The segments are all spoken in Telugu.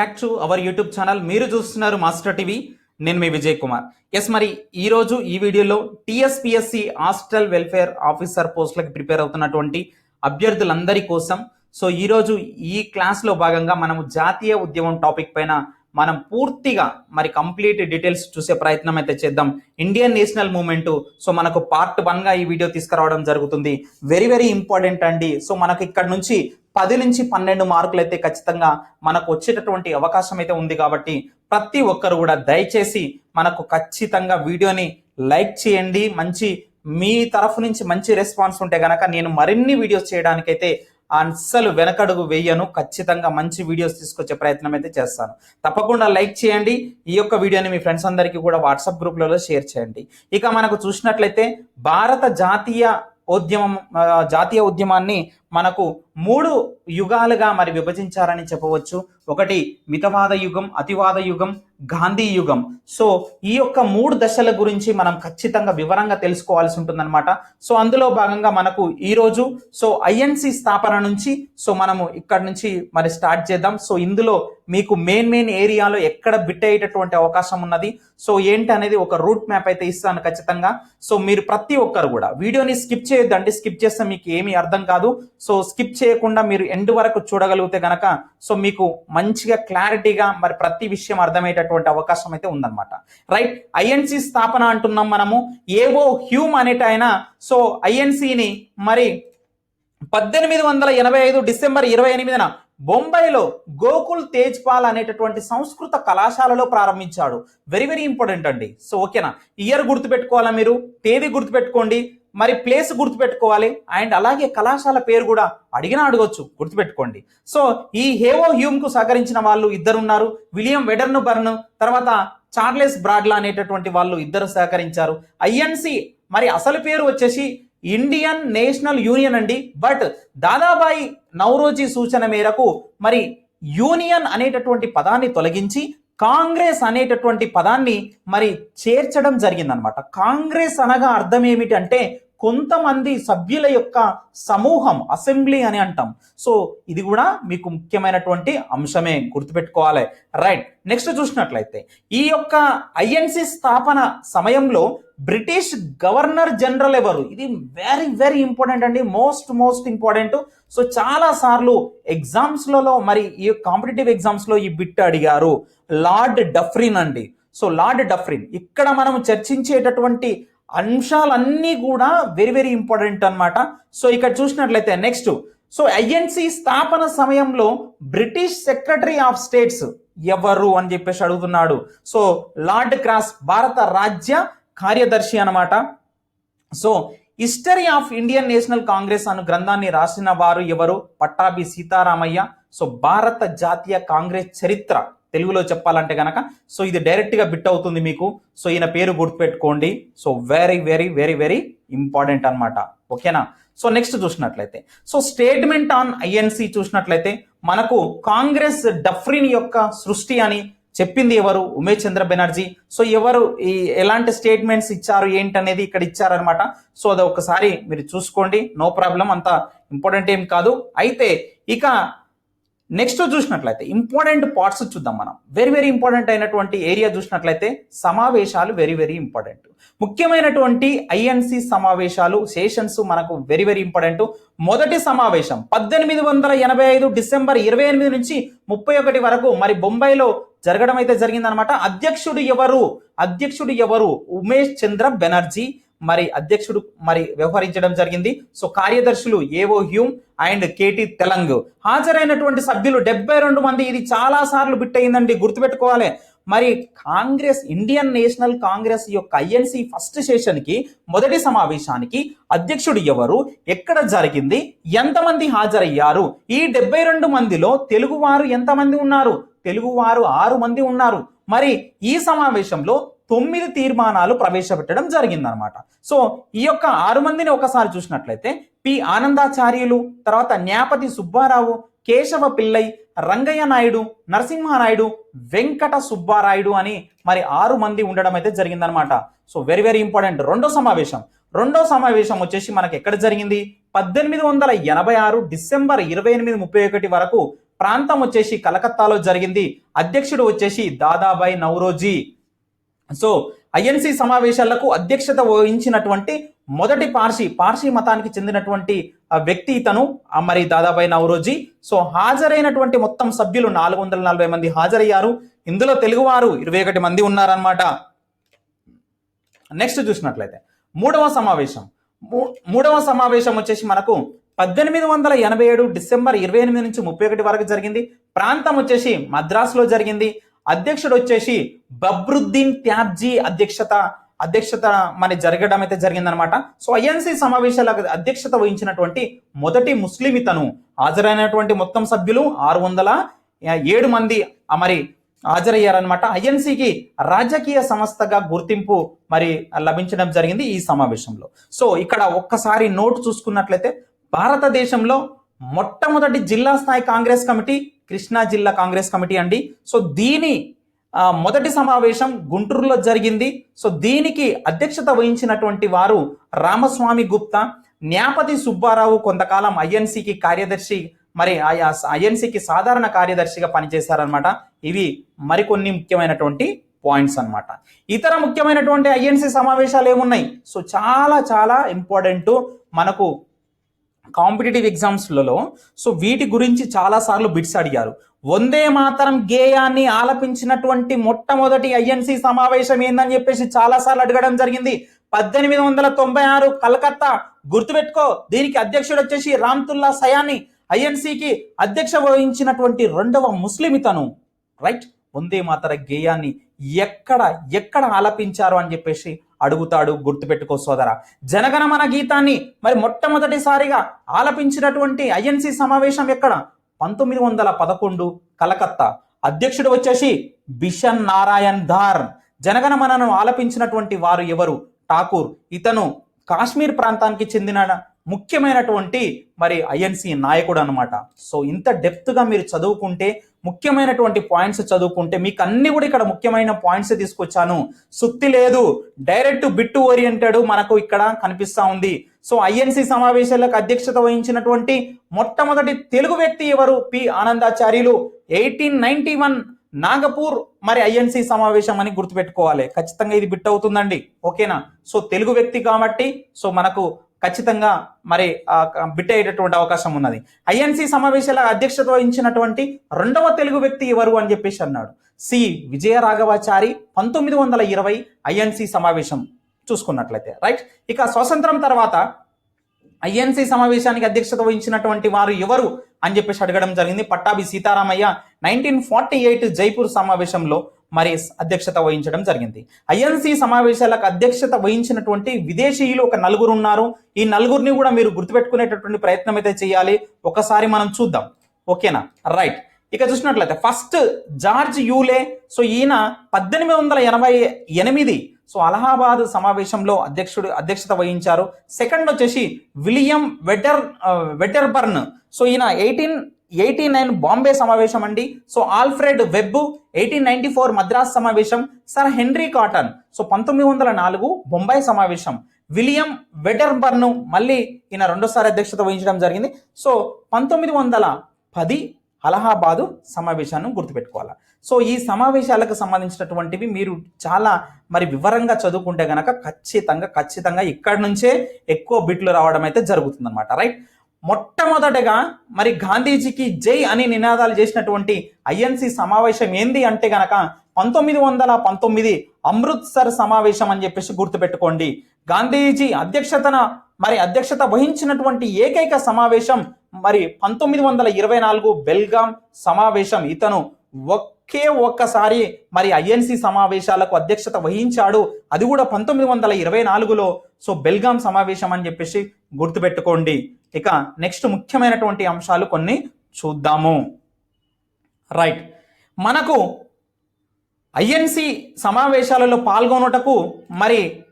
Back to our YouTube channel మీరు చూస్తున్నారు మాస్టర్ టీవీ నేను మీ విజయ్ కుమార్. ఎస్ మరి ఈ రోజు ఈ వీడియోలో టిఎస్పిఎస్సి హాస్టల్ వెల్ఫేర్ ఆఫీసర్ పోస్టులకు ప్రిపేర్ అవుతున్నటువంటి అభ్యర్థులందరి కోసం. సో ఈ రోజు ఈ క్లాస్లో భాగంగా మనము జాతీయ ఉద్యమం టాపిక్ పైన మనం పూర్తిగా మరి కంప్లీట్ డీటెయిల్స్ చూసే ప్రయత్నం అయితే చేద్దాం. Indian national movement. సో మనకు పార్ట్ వన్గా ఈ వీడియో తీసుకురావడం జరుగుతుంది. వెరీ వెరీ ఇంపార్టెంట్ అండి. సో మనకు ఇక్కడ నుంచి పది నుంచి పన్నెండు మార్కులు అయితే ఖచ్చితంగా మనకు వచ్చేటటువంటి అవకాశం అయితే ఉంది కాబట్టి ప్రతి ఒక్కరు కూడా దయచేసి మనకు ఖచ్చితంగా వీడియోని లైక్ చేయండి. మంచి మీ తరఫు నుంచి మంచి రెస్పాన్స్ ఉంటే గనక నేను మరిన్ని వీడియోస్ చేయడానికైతే అస్సలు వెనకడుగు వేయను. ఖచ్చితంగా మంచి వీడియోస్ తీసుకొచ్చే ప్రయత్నం అయితే చేస్తాను. తప్పకుండా లైక్ చేయండి. ఈ యొక్క వీడియోని మీ ఫ్రెండ్స్ అందరికీ కూడా వాట్సాప్ గ్రూప్లలో షేర్ చేయండి. ఇక మనకు చూసినట్లయితే భారత జాతీయ ఉద్యమం జాతీయ ఉద్యమాన్ని మనకు మూడు యుగాలుగా మరి విభజించారని చెప్పవచ్చు. ఒకటి మితవాద యుగం అతివాద యుగం గాంధీ యుగం. సో ఈ యొక్క మూడు దశల గురించి మనం ఖచ్చితంగా వివరంగా తెలుసుకోవాల్సి ఉంటుందన్నమాట. సో అందులో భాగంగా మనకు ఈ రోజు సో ఐఎన్సి స్థాపన నుంచి సో మనము ఇక్కడ నుంచి మరి స్టార్ట్ చేద్దాం. సో ఇందులో మీకు మెయిన్ మెయిన్ ఏరియాలో ఎక్కడ బిట్ అయ్యేటటువంటి అవకాశం ఉన్నది. సో ఏంటి అనేది ఒక రూట్ మ్యాప్ అయితే ఇస్తాను ఖచ్చితంగా. సో మీరు ప్రతి ఒక్కరు కూడా వీడియోని స్కిప్ చేయొద్దండి. స్కిప్ చేస్తే మీకు ఏమీ అర్థం కాదు. సో స్కిప్ చేయకుండా మీరు ఎండ్ వరకు చూడగలిగితే గనక సో మీకు మంచిగా క్లారిటీగా మరి ప్రతి విషయం అర్థమయ్యేటటువంటి అవకాశం అయితే ఉందన్నమాట. రైట్ ఐఎన్సి స్థాపన అంటున్నాం మనము. ఏవో హ్యూమ్ అనేట ఆయన సో ఐఎన్సిని మరి పద్దెనిమిది వందల ఎనభై ఐదు డిసెంబర్ ఇరవై ఎనిమిదిన బొంబాయిలో గోకుల్ తేజ్పాల్ అనేటటువంటి సంస్కృత కళాశాలలో ప్రారంభించాడు. వెరీ వెరీ ఇంపార్టెంట్ అండి. సో ఓకేనా ఇయర్ గుర్తుపెట్టుకోవాలా మీరు? తేదీ గుర్తుపెట్టుకోండి. మరి ప్లేస్ గుర్తుపెట్టుకోవాలి. అండ్ అలాగే కళాశాల పేరు కూడా అడిగినా అడగొచ్చు. గుర్తుపెట్టుకోండి. సో ఈ హేవో హ్యూమ్కు సహకరించిన వాళ్ళు ఇద్దరు ఉన్నారు విలియం వెడర్న్ బర్న్ తర్వాత చార్లెస్ బ్రాడ్లా అనేటటువంటి వాళ్ళు ఇద్దరు సహకరించారు. ఐఎన్సి మరి అసలు పేరు వచ్చేసి ఇండియన్ నేషనల్ యూనియన్ అండి. బట్ దాదాబాయి నౌరోజీ సూచన మేరకు మరి యూనియన్ అనేటటువంటి పదాన్ని తొలగించి కాంగ్రెస్ అనేటటువంటి పదాన్ని మరి చేర్చడం జరిగిందనమాట కాంగ్రెస్ అనగా అర్థం ఏమిటి అంటే కొంతమంది సభ్యుల యొక్క సమూహం అసెంబ్లీ అని అంటాం. సో ఇది కూడా మీకు ముఖ్యమైనటువంటి అంశమే గుర్తుపెట్టుకోవాలి. రైట్ నెక్స్ట్ చూసినట్లయితే ఈ యొక్క ఐఎన్సి స్థాపన సమయంలో బ్రిటిష్ గవర్నర్ జనరల్ ఎవరు? ఇది వెరీ వెరీ ఇంపార్టెంట్ అండి. మోస్ట్ మోస్ట్ ఇంపార్టెంట్ సో చాలా సార్లు ఎగ్జామ్స్లలో మరి ఈ కాంపిటేటివ్ ఎగ్జామ్స్లో ఈ బిట్ అడిగారు లార్డ్ డఫ్రిన్ అండి. సో లార్డ్ డఫ్రిన్ ఇక్కడ మనం చర్చించేటటువంటి అంశాలన్నీ కూడా వెరీ వెరీ ఇంపార్టెంట్ అన్నమాట. సో ఇక్కడ చూసినట్లయితే నెక్స్ట్ సో ఐఎన్సి స్థాపన సమయంలో బ్రిటిష్ సెక్రటరీ ఆఫ్ స్టేట్స్ ఎవరు అని చెప్పేసి అడుగుతున్నాడు. సో లార్డ్ క్రాస్ భారత రాజ్య కార్యదర్శి అన్నమాట. So history of Indian national Congress అను గ్రంథాన్ని రాసిన వారు ఎవరు? పట్టాభి సీతారామయ్య. సో భారత జాతీయ కాంగ్రెస్ చరిత్ర తెలుగులో చెప్పాలంటే కనుక సో ఇది డైరెక్ట్గా బిట్ అవుతుంది మీకు. సో ఈయన పేరు గుర్తుపెట్టుకోండి. So very very very very important అన్నమాట. ఓకేనా? సో నెక్స్ట్ చూసినట్లయితే. సో స్టేట్మెంట్ ఆన్ ఐఎన్సి చూసినట్లయితే మనకు కాంగ్రెస్ డఫ్రిన్ యొక్క సృష్టి అని చెప్పింది ఎవరు? ఉమేష్ చంద్ర బెనర్జీ. సో ఎవరు ఈ ఎలాంటి స్టేట్మెంట్స్ ఇచ్చారు ఏంటనేది ఇక్కడ ఇచ్చారనమాట సో అది ఒకసారి మీరు చూసుకోండి. నో ప్రాబ్లం అంత ఇంపార్టెంట్ ఏం కాదు. అయితే ఇక నెక్స్ట్ చూసినట్లయితే ఇంపార్టెంట్ పార్ట్స్ చూద్దాం మనం. వెరీ వెరీ ఇంపార్టెంట్ అయినటువంటి ఏరియా చూసినట్లయితే సమావేశాలు వెరీ వెరీ ఇంపార్టెంట్ ముఖ్యమైనటువంటి ఐఎన్సి సమావేశాలు సెషన్స్ మనకు వెరీ వెరీ ఇంపార్టెంట్ మొదటి సమావేశం పద్దెనిమిది వందల ఎనభై ఐదు డిసెంబర్ ఇరవై ఎనిమిది నుంచి ముప్పై ఒకటి వరకు మరి బొంబాయిలో జరగడం అయితే జరిగిందనమాట అధ్యక్షుడు ఎవరు? అధ్యక్షుడు ఎవరు? ఉమేష్ చంద్ర బెనర్జీ. మరి అధ్యక్షుడు మరి వ్యవహరించడం జరిగింది. సో కార్యదర్శులు ఏవో హ్యూమ్ అండ్ కేటీ తెలంగ్. హాజరైనటువంటి సభ్యులు డెబ్బై రెండు మంది. ఇది చాలా సార్లు బిట్ అయిందండి. గుర్తుపెట్టుకోవాలి. మరి కాంగ్రెస్ ఇండియన్ నేషనల్ కాంగ్రెస్ యొక్క ఐఎన్సి ఫస్ట్ సెషన్కి మొదటి సమావేశానికి అధ్యక్షుడు ఎవరు? ఎక్కడ జరిగింది? ఎంతమంది హాజరయ్యారు? ఈ డెబ్బై రెండు మందిలో తెలుగువారు ఎంతమంది ఉన్నారు? తెలుగువారు ఆరు మంది ఉన్నారు. మరి ఈ సమావేశంలో తొమ్మిది తీర్మానాలు ప్రవేశపెట్టడం జరిగిందనమాట సో ఈ యొక్క ఆరు మందిని ఒకసారి చూసినట్లయితే పి. ఆనందాచార్యులు తర్వాత న్యాపతి సుబ్బారావు కేశవ పిల్లై రంగయ్య నాయుడు నరసింహానాయుడు వెంకట సుబ్బారాయుడు అని మరి ఆరు మంది ఉండడం అయితే జరిగిందనమాట సో వెరీ వెరీ ఇంపార్టెంట్ రెండో సమావేశం. రెండో సమావేశం వచ్చేసి మనకి ఎక్కడ జరిగింది? పద్దెనిమిది వందల ఎనభై ఆరు డిసెంబర్ ఇరవై ఎనిమిది ముప్పై ఒకటి వరకు ప్రాంతం వచ్చేసి కలకత్తాలో జరిగింది. అధ్యక్షుడు వచ్చేసి దాదాబాయి నౌరోజీ సో ఐఎన్సి సమావేశాలకు అధ్యక్షత వహించినటువంటి మొదటి పార్సీ పార్సీ మతానికి చెందినటువంటి వ్యక్తి ఇతను మరి దాదాబాయి నవరోజీ. సో హాజరైనటువంటి మొత్తం సభ్యులు నాలుగు వందల నలభై మంది హాజరయ్యారు. ఇందులో తెలుగువారు ఇరవై ఒకటి మంది ఉన్నారనమాట నెక్స్ట్ చూసినట్లయితే మూడవ సమావేశం. మూ- మూడవ సమావేశం వచ్చేసి మనకు పద్దెనిమిది వందల ఎనభై ఏడు డిసెంబర్ ఇరవై ఎనిమిది నుంచి ముప్పై ఒకటి వరకు జరిగింది. ప్రాంతం వచ్చేసి మద్రాసులో జరిగింది. అధ్యక్షుడు వచ్చేసి బబ్రుద్దీన్ త్యాబ్జీ అధ్యక్షత అధ్యక్షత మరి జరగడం అయితే జరిగిందనమాట సో ఐఎన్సి సమావేశాలకు అధ్యక్షత వహించినటువంటి మొదటి ముస్లిం ఇతను హాజరైనటువంటి మొత్తం సభ్యులు ఆరు వందల ఏడు మంది మరి హాజరయ్యారనమాట ఐఎన్సికి రాజకీయ సంస్థగా గుర్తింపు మరి లభించడం జరిగింది ఈ సమావేశంలో. సో ఇక్కడ ఒక్కసారి నోట్ చూసుకున్నట్లయితే భారతదేశంలో మొట్టమొదటి జిల్లా స్థాయి కాంగ్రెస్ కమిటీ కృష్ణా జిల్లా కాంగ్రెస్ కమిటీ అండి. సో దీని మొదటి సమావేశం గుంటూరులో జరిగింది. సో దీనికి అధ్యక్షత వహించినటువంటి వారు రామస్వామి గుప్తా న్యాపతి సుబ్బారావు కొంతకాలం ఐఎన్సికి కార్యదర్శి మరి ఆయా ఐఎన్సికి సాధారణ కార్యదర్శిగా పనిచేశారనమాట ఇవి మరికొన్ని ముఖ్యమైనటువంటి పాయింట్స్ అన్నమాట. ఇతర ముఖ్యమైనటువంటి ఐఎన్సి సమావేశాలు ఏమున్నాయి? సో చాలా చాలా ఇంపార్టెంట్. మనకు కాంపిటేటివ్ ఎగ్జామ్స్లలో సో వీటి గురించి చాలాసార్లు బిట్స్ అడిగారు. వందే మాతరం గేయాన్ని ఆలపించినటువంటి మొట్టమొదటి ఐఎన్సి సమావేశం ఏందని చెప్పేసి చాలాసార్లు అడగడం జరిగింది. పద్దెనిమిది వందల తొంభై ఆరు కలకత్తా గుర్తుపెట్టుకో దీనికి అధ్యక్షుడు వచ్చేసి రామ్తుల్లా సయాని ఐఎన్సికి అధ్యక్ష వహించినటువంటి రెండవ ముస్లిం ఇతను రైట్? వందే మాతర గేయాన్ని ఎక్కడ ఎక్కడ ఆలపించారు అని చెప్పేసి అడుగుతాడు గుర్తుపెట్టుకో సోదర. జనగణమన గీతాన్ని మరి మొట్టమొదటిసారిగా ఆలపించినటువంటి ఐఎన్సి సమావేశం ఎక్కడ? పంతొమ్మిది వందల పదకొండు కలకత్తా. అధ్యక్షుడు వచ్చేసి బిషన్ నారాయణ్ ధార్. జనగణమనను ఆలపించినటువంటి వారు ఎవరు? ఠాకూర్. ఇతను కాశ్మీర్ ప్రాంతానికి చెందిన ముఖ్యమైనటువంటి మరి ఐఎన్సి నాయకుడు అనమాట సో ఇంత డెప్త్గా మీరు చదువుకుంటే ముఖ్యమైనటువంటి పాయింట్స్ చదువుకుంటే మీకు అన్ని కూడా ఇక్కడ ముఖ్యమైన పాయింట్స్ తీసుకొచ్చాను. సుత్తి లేదు. డైరెక్ట్ బిట్టు ఓరియంటెడ్ మనకు ఇక్కడ కనిపిస్తూ ఉంది. సో ఐఎన్సి సమావేశాలకు అధ్యక్షత వహించినటువంటి మొట్టమొదటి తెలుగు వ్యక్తి ఎవరు? P. Anandacharyulu. Eighteen ninety one Nagpur మరి ఐఎన్సి సమావేశం అని గుర్తుపెట్టుకోవాలి. ఖచ్చితంగా ఇది బిట్ అవుతుందండి. ఓకేనా? సో తెలుగు వ్యక్తి కాబట్టి సో మనకు ఖచ్చితంగా మరి ఆ, బిట్ అయ్యేటటువంటి అవకాశం ఉన్నది. ఐఎన్సి సమావేశాల అధ్యక్షత వహించినటువంటి రెండవ తెలుగు వ్యక్తి ఎవరు అని చెప్పేసి అన్నాడు. సి విజయ రాఘవాచారి పంతొమ్మిది వందల ఇరవై ఐఎన్సి సమావేశం చూసుకున్నట్లయితే రైట్? ఇక స్వతంత్రం తర్వాత ఐఎన్సి సమావేశానికి అధ్యక్షత వహించినటువంటి వారు ఎవరు అని చెప్పేసి అడగడం జరిగింది. Pattabhi Sitaramayya nineteen forty eight Jaipur సమావేశంలో మరి అధ్యక్షత వహించడం జరిగింది. ఐఎన్సి సమావేశాలకు అధ్యక్షత వహించినటువంటి విదేశీయులు ఒక నలుగురు ఉన్నారు. ఈ నలుగురిని కూడా మీరు గుర్తుపెట్టుకునేటటువంటి ప్రయత్నం అయితే చేయాలి. ఒకసారి మనం చూద్దాం. ఓకేనా? రైట్. ఇక చూసినట్లయితే ఫస్ట్ జార్జ్ యూలే సో ఈయన పద్దెనిమిది వందల ఎనభై ఎనిమిది సో అలహాబాద్ సమావేశంలో అధ్యక్షుడు అధ్యక్షత వహించారు. సెకండ్ వచ్చేసి విలియం వెటర్ వెటర్బర్న్ సో ఈయన ఎయిటీన్ ఎయిటీ నైన్ బాంబే సమావేశం అండి. So Alfred Webb eighteen ninety four Madras సమావేశం సర్ హెన్రీ కాటన్. సో పంతొమ్మిది వందల నాలుగు బొంబాయి సమావేశం. విలియం వెటర్బర్న్ మళ్ళీ ఈయన రెండోసారి అధ్యక్షత వహించడం జరిగింది. సో పంతొమ్మిది వందల పది అలహాబాదు సమావేశాన్ని గుర్తుపెట్టుకోవాలి. సో ఈ సమావేశాలకు సంబంధించినటువంటివి మీరు చాలా మరి వివరంగా చదువుకుంటే కనుక ఖచ్చితంగా ఖచ్చితంగా ఇక్కడి నుంచే ఎక్కువ బిట్లు రావడం అయితే జరుగుతుందన్నమాట. రైట్? మొట్టమొదటగా మరి గాంధీజీకి జై అని నినాదాలు చేసినటువంటి ఐఎన్సి సమావేశం ఏంది అంటే గనక పంతొమ్మిది వందల పంతొమ్మిది అమృత్సర్ సమావేశం అని చెప్పేసి గుర్తుపెట్టుకోండి. గాంధీజీ అధ్యక్షతన మరి అధ్యక్షత వహించినటువంటి ఏకైక సమావేశం మరి పంతొమ్మిది వందల ఇరవై నాలుగు బెల్గాం సమావేశం. ఇతను ఒకే ఒక్కసారి మరి ఐఎన్సి సమావేశాలకు అధ్యక్షత వహించాడు. అది కూడా పంతొమ్మిది వందల ఇరవై నాలుగులో. సో బెల్గాం సమావేశం అని చెప్పేసి గుర్తుపెట్టుకోండి. ఇక నెక్స్ట్ ముఖ్యమైనటువంటి అంశాలు కొన్ని చూద్దాము. రైట్. మనకు ఐఎన్సి సమావేశాలలో పాల్గొనుటకు మరి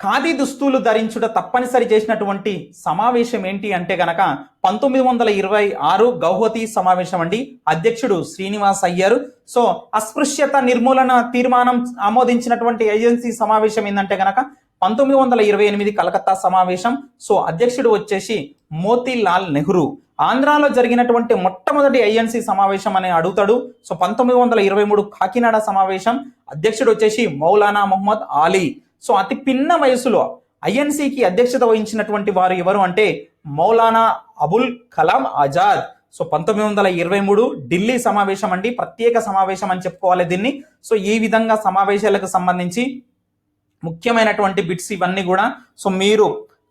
ఖాదీ దుస్తులు ధరించుట తప్పనిసరి చేసినటువంటి సమావేశం ఏంటి అంటే గనక పంతొమ్మిది వందల ఇరవై ఆరు గౌహతి సమావేశం అండి. అధ్యక్షుడు శ్రీనివాస్ అయ్యారు. సో అస్పృశ్యత నిర్మూలన తీర్మానం ఆమోదించినటువంటి ఏజెన్సీ సమావేశం ఏంటంటే గనక పంతొమ్మిది వందల ఇరవై ఎనిమిది కలకత్తా సమావేశం. సో అధ్యక్షుడు వచ్చేసి మోతీలాల్ నెహ్రూ. ఆంధ్రాలో జరిగినటువంటి మొట్టమొదటి ఐఎన్సి సమావేశం అని అడుగుతాడు. సో పంతొమ్మిది వందల ఇరవై మూడు కాకినాడ సమావేశం. అధ్యక్షుడు వచ్చేసి మౌలానా మొహమ్మద్ ఆలీ. సో అతి పిన్న వయసులో ఐఎన్సికి అధ్యక్షత వహించినటువంటి వారు ఎవరు అంటే మౌలానా అబుల్ కలాం ఆజాద్. సో పంతొమ్మిది వందల ఇరవై మూడు ఢిల్లీ సమావేశం అండి. ప్రత్యేక సమావేశం అని చెప్పుకోవాలి దీన్ని. సో ఈ విధంగా సమావేశాలకు సంబంధించి ముఖ్యమైనటువంటి బిట్స్ ఇవన్నీ కూడా. సో మీరు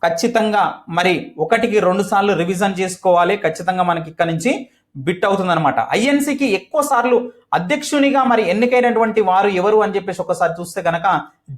ఖచ్చితంగా మరి ఒకటికి రెండు సార్లు రివిజన్ చేసుకోవాలి. ఖచ్చితంగా మనకి ఇక్కడ నుంచి బిట్ అవుతుంది అనమాట ఐఎన్సీకి ఎక్కువ సార్లు అధ్యక్షునిగా మరి ఎన్నికైనటువంటి వారు ఎవరు అని చెప్పేసి ఒకసారి చూస్తే కనుక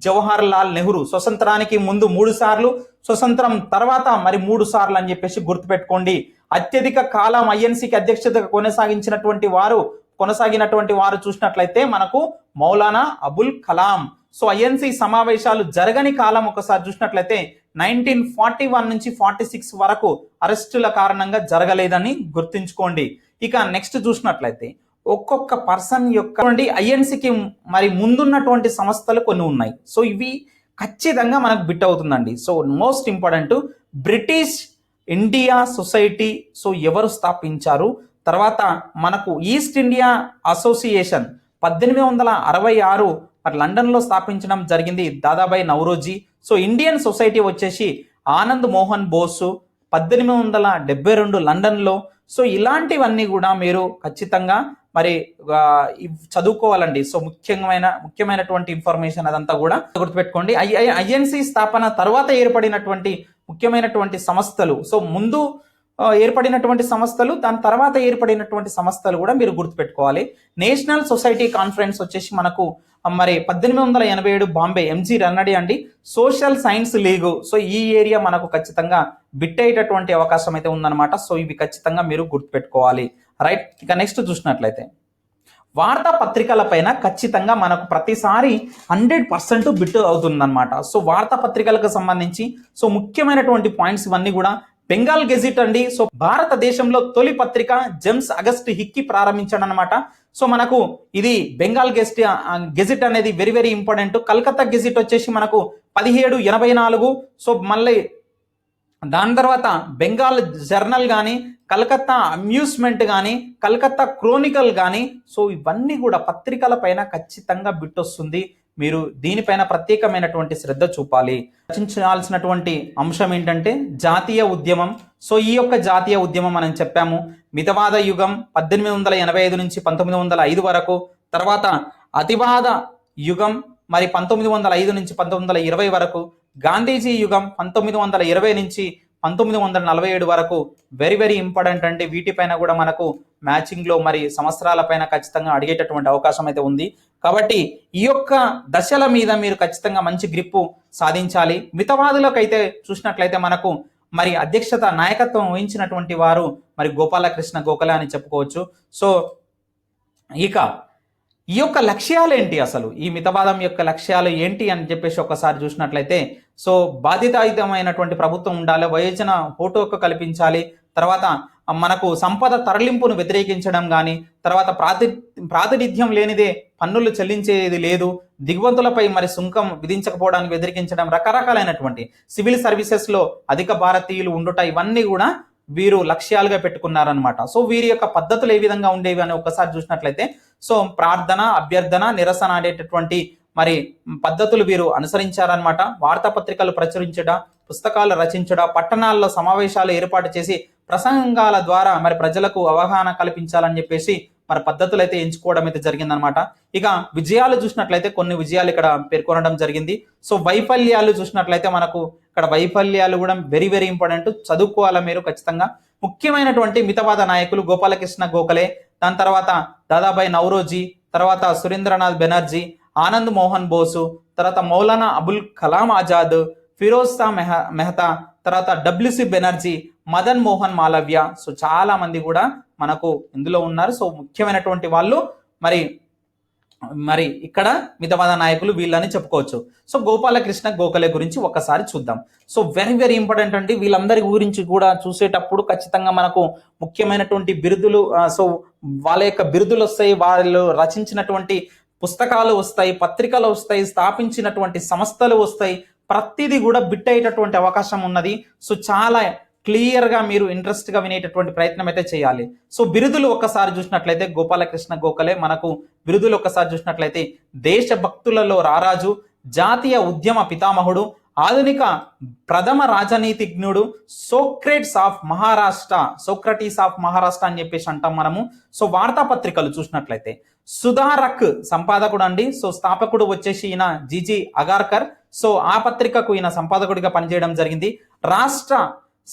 జవహర్ లాల్ నెహ్రూ స్వతంత్రానికి ముందు మూడు సార్లు స్వతంత్రం తర్వాత మరి మూడు సార్లు అని చెప్పేసి గుర్తుపెట్టుకోండి. అత్యధిక కాలం ఐఎన్సికి అధ్యక్షత కొనసాగించినటువంటి వారు కొనసాగినటువంటి వారు చూసినట్లయితే మనకు మౌలానా అబుల్ కలాం సో ఐఎన్సి సమావేశాలు జరగని కాలం ఒకసారి చూసినట్లయితే నైన్టీన్ ఫార్టీ వన్ నుంచి ఫార్టీ సిక్స్ వరకు అరెస్టుల కారణంగా జరగలేదని గుర్తుంచుకోండి. ఇక నెక్స్ట్ చూసినట్లయితే ఒక్కొక్క పర్సన్ యొక్క ఐఎన్సికి మరి ముందున్నటువంటి సంస్థలు కొన్ని ఉన్నాయి. సో ఇవి ఖచ్చితంగా మనకు బిట్ అవుతుందండి. So most important British India society so ఎవరు స్థాపించారు? తర్వాత మనకు ఈస్ట్ ఇండియా అసోసియేషన్ పద్దెనిమిది వందల అరవై ఆరు మరి లండన్లో స్థాపించడం జరిగింది Dadabhai Naoroji so Indian society వచ్చేసి ఆనంద్ మోహన్ బోసు పద్దెనిమిది వందల డెబ్బై రెండు లండన్లో సో ఇలాంటివన్నీ కూడా మీరు ఖచ్చితంగా మరి చదువుకోవాలండి సో ముఖ్యమైన ముఖ్యమైనటువంటి ఇన్ఫర్మేషన్ అదంతా కూడా గుర్తుపెట్టుకోండి ఐఎన్సి స్థాపన తర్వాత ఏర్పడినటువంటి ముఖ్యమైనటువంటి సంస్థలు సో ముందు ఏర్పడినటువంటి సంస్థలు దాని తర్వాత ఏర్పడినటువంటి సంస్థలు కూడా మీరు గుర్తుపెట్టుకోవాలి. నేషనల్ సొసైటీ కాన్ఫరెన్స్ వచ్చేసి మనకు మరి పద్దెనిమిది వందల ఎనభై ఏడు బాంబే ఎంజీ రన్నడి అండి. Social science league. సో ఈ ఏరియా మనకు ఖచ్చితంగా బిట్ అయ్యేటటువంటి అవకాశం అయితే ఉందన్నమాట. సో ఇవి ఖచ్చితంగా మీరు గుర్తుపెట్టుకోవాలి. రైట్? ఇక నెక్స్ట్ చూసినట్లయితే. వార్తా పత్రికలపైన ఖచ్చితంగా మనకు ప్రతిసారి హండ్రెడ్ పర్సెంట్ బిట్ అవుతుందన్నమాట. సో వార్తా పత్రికలకు సంబంధించి సో ముఖ్యమైనటువంటి పాయింట్స్ ఇవన్నీ కూడా బెంగాల్ గెజిట్ అండి. సో భారతదేశంలో తొలి పత్రిక జెమ్స్ అగస్ట్ హిక్కి ప్రారంభించాడు అనమాట సో మనకు ఇది బెంగాల్ గెస్ట్ గెజిట్ అనేది very very important. Calcutta gazette వచ్చేసి మనకు పదిహేడు ఎనభై నాలుగు. సో మళ్ళీ దాని తర్వాత బెంగాల్ జర్నల్ కానీ కలకత్తా అమ్యూస్మెంట్ కానీ కలకత్తా క్రోనికల్ కానీ సో ఇవన్నీ కూడా పత్రికల పైన ఖచ్చితంగా బిట్ వస్తుంది మీరు దీనిపైన ప్రత్యేకమైనటువంటి శ్రద్ధ చూపాలి. రచించాల్సినటువంటి అంశం ఏంటంటే జాతీయ ఉద్యమం. సో ఈ యొక్క జాతీయ ఉద్యమం మనం చెప్పాము. మితవాద యుగం పద్దెనిమిది వందల ఎనభై ఐదు నుంచి పంతొమ్మిది వందల ఐదు వరకు. తర్వాత అతివాద యుగం మరి పంతొమ్మిది వందల ఐదు నుంచి పంతొమ్మిది వందల ఇరవై వరకు. గాంధీజీ యుగం పంతొమ్మిది వందల ఇరవై నుంచి పంతొమ్మిది వందల నలభై ఏడు వరకు వెరీ వెరీ ఇంపార్టెంట్ అంటే వీటిపైన కూడా మనకు మ్యాచింగ్లో మరి సంవత్సరాల పైన ఖచ్చితంగా అడిగేటటువంటి అవకాశం అయితే ఉంది. కాబట్టి ఈ యొక్క దశల మీద మీరు ఖచ్చితంగా మంచి గ్రిప్పు సాధించాలి. మితవాదులకైతే చూసినట్లయితే మనకు మరి అధ్యక్షత నాయకత్వం వహించినటువంటి వారు మరి గోపాలకృష్ణ గోఖలే అని చెప్పుకోవచ్చు. సో ఇక ఈ యొక్క లక్ష్యాలు ఏంటి అసలు? ఈ మితవాదం యొక్క లక్ష్యాలు ఏంటి అని చెప్పేసి ఒకసారి చూసినట్లయితే సో బాధ్యతాయుతమైనటువంటి ప్రభుత్వం ఉండాలి వయోజన ఓటు కల్పించాలి తర్వాత మనకు సంపద తరలింపును వ్యతిరేకించడం కానీ తర్వాత ప్రాతి ప్రాతినిధ్యం లేనిదే పన్నులు చెల్లించేది లేదు దిగువంతులపై మరి సుంకం విధించకపోవడానికి వ్యతిరేకించడం రకరకాలైనటువంటి సివిల్ సర్వీసెస్లో అధిక భారతీయులు ఉండుట ఇవన్నీ కూడా వీరు లక్ష్యాలుగా పెట్టుకున్నారనమాట సో వీరి యొక్క పద్ధతులు ఏ విధంగా ఉండేవి అని ఒకసారి చూసినట్లయితే సో ప్రార్థన అభ్యర్థన నిరసన అనేటటువంటి మరి పద్ధతులు వీరు అనుసరించారనమాట వార్తాపత్రికలు ప్రచురించడ పుస్తకాలు రచించడ పట్టణాల్లో సమావేశాలు ఏర్పాటు చేసి ప్రసంగాల ద్వారా మరి ప్రజలకు అవగాహన కల్పించాలని చెప్పేసి మరి పద్ధతులు అయితే ఎంచుకోవడం అయితే జరిగిందనమాట ఇక విజయాలు చూసినట్లయితే కొన్ని విజయాలు ఇక్కడ పేర్కొనడం జరిగింది. సో వైఫల్యాలు చూసినట్లయితే మనకు ఇక్కడ వైఫల్యాలు కూడా వెరీ వెరీ ఇంపార్టెంట్ చదువుకోవాలి మీరు ఖచ్చితంగా? ముఖ్యమైనటువంటి మితవాద నాయకులు గోపాలకృష్ణ గోఖలే దాని తర్వాత దాదాబాయి నవరోజీ తర్వాత సురేంద్రనాథ్ బెనర్జీ ఆనంద్ మోహన్ బోసు తర్వాత మౌలానా అబుల్ కలాం ఆజాద్ ఫిరోజ్ షా మెహ మెహతా తర్వాత డబ్ల్యూసి బెనర్జీ మదన్ మోహన్ మాలవ్య. సో చాలా మంది కూడా మనకు ఇందులో ఉన్నారు. సో ముఖ్యమైనటువంటి వాళ్ళు మరి మరి ఇక్కడ మితవాద నాయకులు వీళ్ళని చెప్పుకోవచ్చు. సో గోపాలకృష్ణ గోఖలే గురించి ఒకసారి చూద్దాం. సో వెరీ వెరీ ఇంపార్టెంట్ అండి. వీళ్ళందరి గురించి కూడా చూసేటప్పుడు ఖచ్చితంగా మనకు ముఖ్యమైనటువంటి బిరుదులు సో వాళ్ళ యొక్క బిరుదులు వస్తాయి. వాళ్ళు రచించినటువంటి పుస్తకాలు వస్తాయి పత్రికలు వస్తాయి స్థాపించినటువంటి సంస్థలు వస్తాయి. ప్రతిదీ కూడా బిట్ అయ్యేటటువంటి అవకాశం ఉన్నది. సో చాలా క్లియర్గా మీరు ఇంట్రెస్ట్గా వినేటటువంటి ప్రయత్నం అయితే చేయాలి. సో బిరుదులు ఒక్కసారి చూసినట్లయితే గోపాలకృష్ణ గోఖలే మనకు బిరుదులు ఒక్కసారి చూసినట్లయితే దేశభక్తులలో రారాజు జాతీయ ఉద్యమ పితామహుడు ఆధునిక ప్రథమ రాజనీతిజ్ఞుడు Socrates of Maharashtra Socrates of Maharashtra అని చెప్పేసి అంటాం మనము. సో వార్తాపత్రికలు చూసినట్లయితే సుధారక్ సంపాదకుడు అండి సో స్థాపకుడు వచ్చేసి ఈయన జీజీ అగార్కర్. సో ఆ పత్రికకు ఈయన సంపాదకుడిగా పనిచేయడం జరిగింది. రాష్ట్ర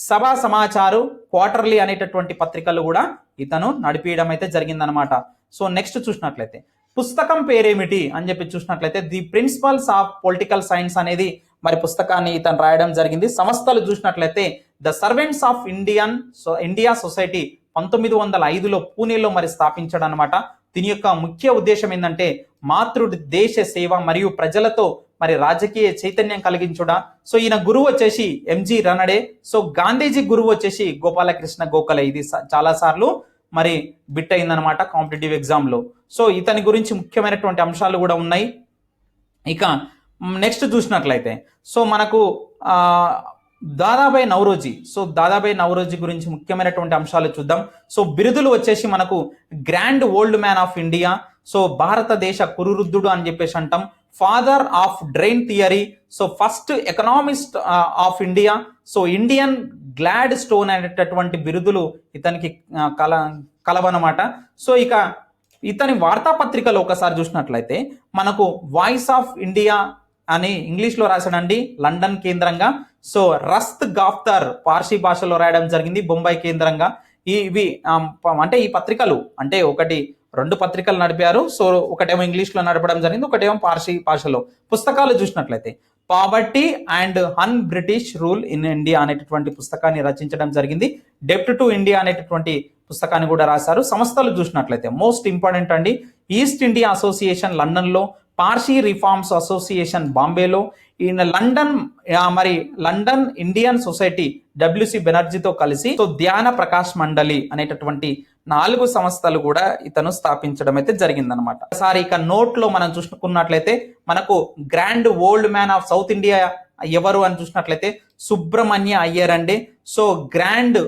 సభా సమాచారు క్వార్టర్లీ అనేటటువంటి పత్రికలు కూడా ఇతను నడిపించడం అయితే జరిగిందనమాట సో నెక్స్ట్ చూసినట్లయితే పుస్తకం పేరేమిటి అని చెప్పి చూసినట్లయితే the principles of political science అనేది మరి పుస్తకాన్ని ఇతను రాయడం జరిగింది. సంస్థలు చూసినట్లయితే the servants of Indian so India society పంతొమ్మిది వందల ఐదులో పూణేలో మరి స్థాపించడం అనమాట దీని యొక్క ముఖ్య ఉద్దేశం ఏంటంటే మాతృ దేశ సేవ మరియు ప్రజలతో మరి రాజకీయ చైతన్యం కలిగించుడా సో ఈయన గురువు వచ్చేసి ఎంజి రనడే. సో గాంధీజీ గురువు వచ్చేసి గోపాలకృష్ణ గోఖలే. ఇది చాలాసార్లు చాలా సార్లు మరి బిట్ అయిందనమాట కాంపిటేటివ్ ఎగ్జామ్లో. సో ఇతని గురించి ముఖ్యమైనటువంటి అంశాలు కూడా ఉన్నాయి. ఇక నెక్స్ట్ చూసినట్లయితే. సో మనకు దాదాబాయి నవరోజీ. సో దాదాబాయి నవరోజీ గురించి ముఖ్యమైనటువంటి అంశాలు చూద్దాం. సో బిరుదులు వచ్చేసి మనకు grand old man of India. So భారతదేశ కురురుద్ధుడు అని చెప్పేసి అంటాం. Father of drain theory. So first economist of India. So Indian Gladstone అనేటటువంటి బిరుదులు ఇతనికి కల కలవనమాట సో ఇక ఇతని వార్తాపత్రికలు ఒకసారి చూసినట్లయితే మనకు వాయిస్ ఆఫ్ ఇండియా అని ఇంగ్లీష్లో రాశాడండి లండన్ కేంద్రంగా. సో రస్త్ గాఫ్తార్ పార్సీ భాషలో రాయడం జరిగింది బొంబాయి కేంద్రంగా. ఇవి అంటే ఈ పత్రికలు అంటే ఒకటి రెండు పత్రికలు నడిపారు. సో ఒకటేమో ఇంగ్లీష్లో నడపడం జరిగింది ఒకటేమో పార్సీ భాషలో. పుస్తకాలు చూసినట్లయితే poverty and un British rule in India అనేటటువంటి పుస్తకాన్ని రచించడం జరిగింది. డెప్ట్ టు ఇండియా అనేటటువంటి పుస్తకాన్ని కూడా రాశారు. సంస్థలు చూసినట్లయితే మోస్ట్ ఇంపార్టెంట్ అండి ఈస్ట్ ఇండియా అసోసియేషన్ లండన్లో పార్సీ రిఫార్మ్స్ అసోసియేషన్ బాంబేలో ఈయన లండన్ మరి లండన్ ఇండియన్ సొసైటీ డబ్ల్యూసి బెనర్జీతో కలిసి సో ధ్యాన ప్రకాష్ మండలి అనేటటువంటి నాలుగు సంస్థలు కూడా ఇతను స్థాపించడం అయితే జరిగిందనమాట ఒకసారి ఇక నోట్లో మనం చూసుకున్నట్లయితే మనకు grand old man of south India ఎవరు అని చూసినట్లయితే సుబ్రహ్మణ్య అయ్యర్ అండి so grand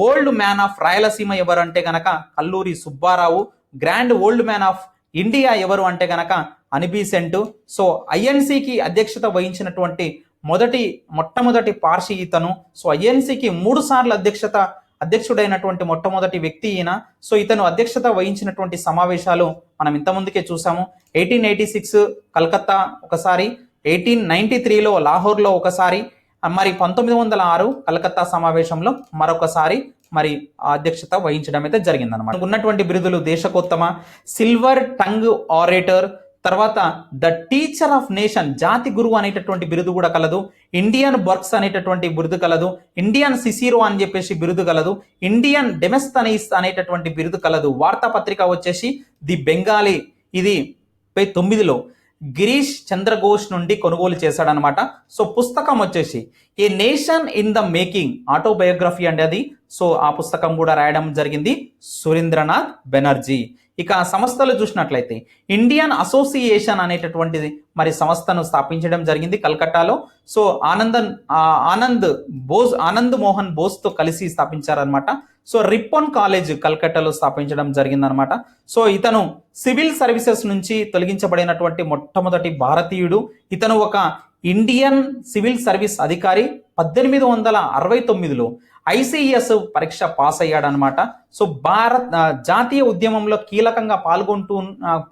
old man of Rayalaseema ఎవరు అంటే గనక Kalluri Subbarao grand old man of India ఎవరు అంటే గనక అనిబీసెంట్ సో ఐఎన్సీకి అధ్యక్షత వహించినటువంటి మొదటి మొట్టమొదటి పార్షి ఇతను. సో ఐఎన్సీకి మూడు సార్లు అధ్యక్షత అధ్యక్షుడైనటువంటి మొట్టమొదటి వ్యక్తి ఈయన. సో ఇతను అధ్యక్షత వహించినటువంటి సమావేశాలు మనం ఇంతముందుకే చూసాము. ఎయిటీన్ ఎయిటీ సిక్స్ కలకత్తా ఒకసారి ఎయిటీన్ నైన్టీ త్రీలో లాహోర్లో ఒకసారి మరి పంతొమ్మిది వందల ఆరు కలకత్తా సమావేశంలో మరొకసారి మరి అధ్యక్షత వహించడం అయితే జరిగిందనమాట ఉన్నటువంటి బిరుదులు దేశకోత్తమ సిల్వర్ టంగ్ ఆరేటర్ తర్వాత ద టీచర్ ఆఫ్ నేషన్ జాతి గురువు అనేటటువంటి బిరుదు కూడా కలదు. ఇండియన్ బర్క్స్ అనేటటువంటి బిరుదు కలదు. ఇండియన్ సిసిరో అని చెప్పేసి బిరుదు కలదు. ఇండియన్ డెమెస్తనీస్ అనేటటువంటి బిరుదు కలదు. వార్తాపత్రిక వచ్చేసి ది బెంగాలీ. ఇది పై తొమ్మిదిలో. గిరీష్ చంద్రఘోష్ నుండి కొనుగోలు చేశాడనమాట సో పుస్తకం వచ్చేసి a nation in the making autobiography అండి అది. సో ఆ పుస్తకం కూడా రాయడం జరిగింది సురేంద్రనాథ్ బెనర్జీ. ఇక సంస్థలు చూసినట్లయితే ఇండియన్ అసోసియేషన్ అనేటటువంటిది మరి సంస్థను స్థాపించడం జరిగింది కల్కట్టాలో సో ఆనందన్ ఆనంద్ బోస్ ఆనంద్ మోహన్ బోస్తో కలిసి స్థాపించారనమాట సో రిప్పన్ కాలేజ్ కల్కట్టాలో స్థాపించడం జరిగిందనమాట సో ఇతను సివిల్ సర్వీసెస్ నుంచి తొలగించబడినటువంటి మొట్టమొదటి భారతీయుడు. ఇతను ఒక ఇండియన్ సివిల్ సర్వీస్ అధికారి పద్దెనిమిది వందల అరవై తొమ్మిదిలో ఐసిఎస్ పరీక్ష పాస్ అయ్యాడనమాట. సో భారత్ జాతీయ ఉద్యమంలో కీలకంగా పాల్గొంటూ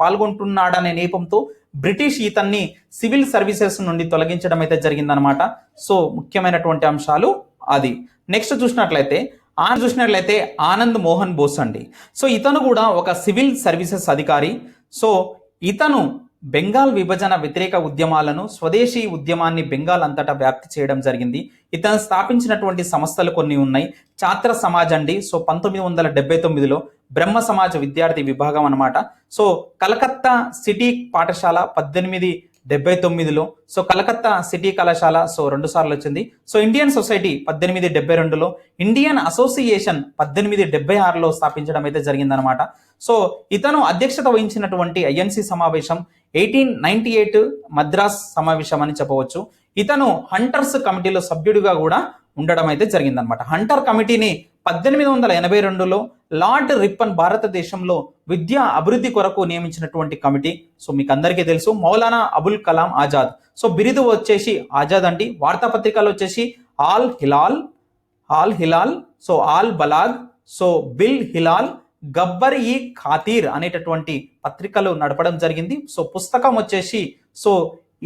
పాల్గొంటున్నాడనే నేపంతో బ్రిటిష్ ఇతన్ని సివిల్ సర్వీసెస్ నుండి తొలగించడం అయితే జరిగిందనమాట. సో ముఖ్యమైనటువంటి అంశాలు అది. నెక్స్ట్ చూసినట్లయితే ఆ చూసినట్లయితే ఆనంద్ మోహన్ బోస్ అండి. సో ఇతను కూడా ఒక సివిల్ సర్వీసెస్ అధికారి. సో ఇతను బెంగాల్ విభజన వ్యతిరేక ఉద్యమాలను స్వదేశీ ఉద్యమాన్ని బెంగాల్ అంతటా వ్యాప్తి చేయడం జరిగింది. ఇతను స్థాపించినటువంటి సంస్థలు కొన్ని ఉన్నాయి. ఛాత్ర సమాజ్ అండి. సో పంతొమ్మిది వందల డెబ్బై తొమ్మిదిలో బ్రహ్మ సమాజ్ విద్యార్థి విభాగం అనమాట సో కలకత్తా సిటీ పాఠశాల పద్దెనిమిది డెబ్బై తొమ్మిదిలో. సో కలకత్తా సిటీ కళాశాల సో రెండు సార్లు వచ్చింది. సో ఇండియన్ సొసైటీ పద్దెనిమిది డెబ్బై రెండులో. ఇండియన్ అసోసియేషన్ పద్దెనిమిది డెబ్బై ఆరులో స్థాపించడం అయితే జరిగిందనమాట సో ఇతను అధ్యక్షత వహించినటువంటి ఐఎన్సి సమావేశం ఎయిటీన్ నైన్టీ ఎయిట్ మద్రాస్ సమావేశం అని చెప్పవచ్చు. ఇతను హంటర్స్ కమిటీలో సభ్యుడిగా కూడా ఉండడం అయితే జరిగిందనమాట హంటర్ కమిటీని పద్దెనిమిది వందల ఎనభై రెండులో లార్డ్ రిప్పన్ భారతదేశంలో విద్యా అభివృద్ధి కొరకు నియమించినటువంటి కమిటీ. సో మీకు అందరికీ తెలుసు మౌలానా అబుల్ కలాం ఆజాద్. సో బిరుదు వచ్చేసి ఆజాద్ అండి. వార్తాపత్రికలు వచ్చేసి ఆల్ హిలాల్ ఆల్ హిలాల్ సో ఆల్ బలాగ్ సో బిల్ హిలాల్ గబ్బర్ ఈ ఖాతీర్ అనేటటువంటి పత్రికలు నడపడం జరిగింది. సో పుస్తకం వచ్చేసి so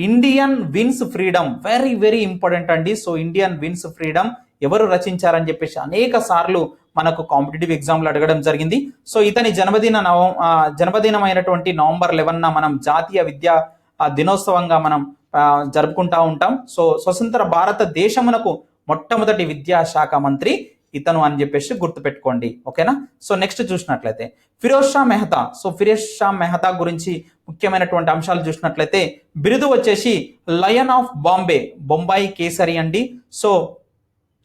Indian wins freedom very very important అండి. సో ఇండియన్ విన్స్ ఫ్రీడమ్ ఎవరు రచించారని చెప్పేసి అనేక సార్లు మనకు కాంపిటేటివ్ ఎగ్జామ్లు అడగడం జరిగింది. సో ఇతని జన్మదిన నవ జన్మదినమైనటువంటి జన్మదినం అయినటువంటి నవంబర్ లెవెన్న మనం జాతీయ విద్యా దినోత్సవంగా మనం జరుపుకుంటా ఉంటాం. సో స్వతంత్ర భారతదేశమునకు మొట్టమొదటి విద్యాశాఖ మంత్రి ఇతను అని చెప్పేసి గుర్తుపెట్టుకోండి ఓకేనా? సో నెక్స్ట్ చూసినట్లయితే ఫిరోజ్ షా మెహతా. సో ఫిరోజ్ షా మెహతా గురించి ముఖ్యమైనటువంటి అంశాలు చూసినట్లయితే బిరుదు వచ్చేసి లయన్ ఆఫ్ బాంబే బొంబాయి కేసరి అండి. So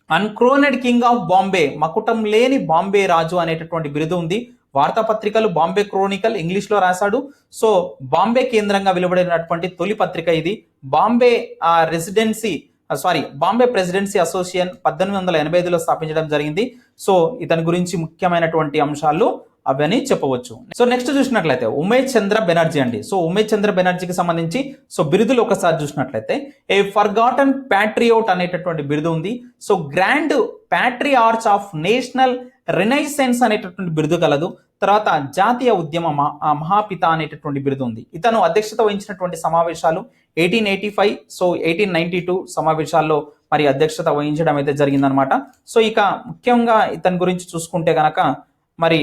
uncrowned king of Bombay మకుటం లేని బాంబే రాజు అనేటటువంటి బిరుదు ఉంది. వార్తాపత్రికలు బాంబే క్రోనికల్ ఇంగ్లీష్లో రాశాడు. సో బాంబే కేంద్రంగా వెలువడినటువంటి తొలి పత్రిక ఇది. Bombay residency sorry Bombay presidency association పద్దెనిమిది వందల ఎనభై ఐదులో స్థాపించడం జరిగింది. సో ఇతని గురించి ముఖ్యమైనటువంటి అంశాలు అవని చెప్పవచ్చు. సో నెక్స్ట్ చూసినట్లయితే ఉమేష్ చంద్ర బెనర్జీ అండి. సో ఉమేష్ చంద్ర బెనర్జీకి సంబంధించి సో బిరుదులు ఒకసారి చూసినట్లయితే ఏ ఫర్గాటన్ ప్యాట్రియోట్ అనేటటువంటి బిరుదు ఉంది. So grand patriarch of national renaissance అనేటటువంటి బిరుదు కలదు తర్వాత జాతీయ ఉద్యమ మహాపిత అనేటటువంటి బిరుదు ఉంది. ఇతను అధ్యక్షత వహించినటువంటి సమావేశాలు eighteen eighty five so eighteen ninety two సమావేశాల్లో మరి అధ్యక్షత వహించడం అయితే జరిగిందనమాట సో ఇక ముఖ్యంగా ఇతని గురించి చూసుకుంటే గనక మరి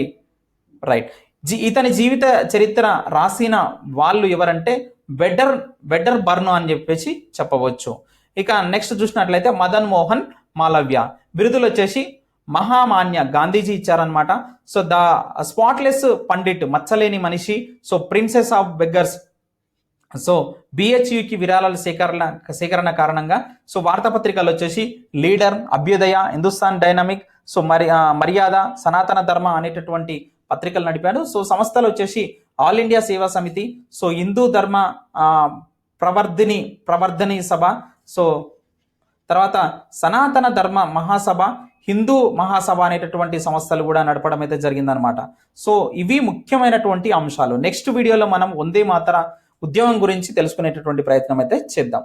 రైట్. జీ ఇతని జీవిత చరిత్ర రాసిన వాళ్ళు ఎవరంటే వెడర్ వెడర్ బర్న్ అని చెప్పేసి చెప్పవచ్చు. ఇక నెక్స్ట్ చూసినట్లయితే మదన్ మోహన్ మాలవ్య. బిరుదులు వచ్చేసి మహామాన్య గాంధీజీ ఇచ్చారనమాట సో ద స్పాట్లెస్ పండిట్ మచ్చలేని మనిషి so princes of beggars so బిహెచ్యుకి విరాళాల సేకరణ సేకరణ కారణంగా సో వార్తాపత్రికలు వచ్చేసి లీడర్ అభ్యుదయ హిందుస్థాన్ డైనమిక్ సో మరి మర్యాద సనాతన ధర్మ అనేటటువంటి పత్రికలు నడిపాడు. సో సంస్థలు వచ్చేసి ఆల్ ఇండియా సేవా సమితి సో హిందూ ధర్మ ప్రవర్ధిని ప్రవర్ధని సభ సో తర్వాత సనాతన ధర్మ మహాసభ హిందూ మహాసభ అనేటటువంటి సంస్థలు కూడా నడపడం అయితే జరిగిందనమాట సో ఇవి ముఖ్యమైనటువంటి అంశాలు. నెక్స్ట్ వీడియోలో మనం వందే మాత్రం ఉద్యమం గురించి తెలుసుకునేటటువంటి ప్రయత్నం అయితే చేద్దాం.